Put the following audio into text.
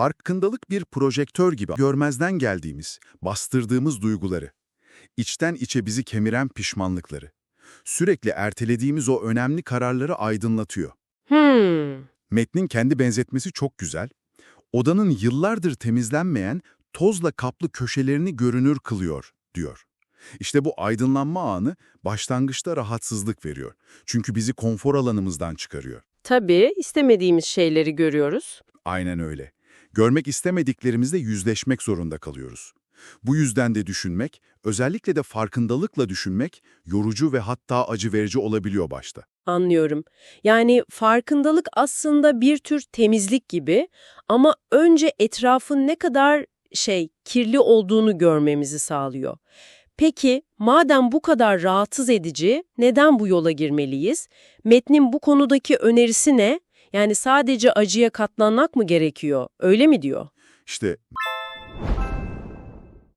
Farkındalık bir projektör gibi görmezden geldiğimiz, bastırdığımız duyguları, içten içe bizi kemiren pişmanlıkları, sürekli ertelediğimiz o önemli kararları aydınlatıyor. Hmm, Metnin kendi benzetmesi çok güzel. Odanın yıllardır temizlenmeyen, tozla kaplı köşelerini görünür kılıyor, diyor. İşte bu aydınlanma anı başlangıçta rahatsızlık veriyor. Çünkü bizi konfor alanımızdan çıkarıyor. tabii istemediğimiz şeyleri görüyoruz. Aynen öyle. Görmek istemediklerimizle yüzleşmek zorunda kalıyoruz. Bu yüzden de düşünmek, özellikle de farkındalıkla düşünmek, yorucu ve hatta acı verici olabiliyor başta. Anlıyorum. Yani farkındalık aslında bir tür temizlik gibi ama önce etrafın ne kadar şey kirli olduğunu görmemizi sağlıyor. Peki madem bu kadar rahatsız edici neden bu yola girmeliyiz? Metnin bu konudaki önerisi ne? Yani sadece acıya katlanmak mı gerekiyor? Öyle mi diyor? İşte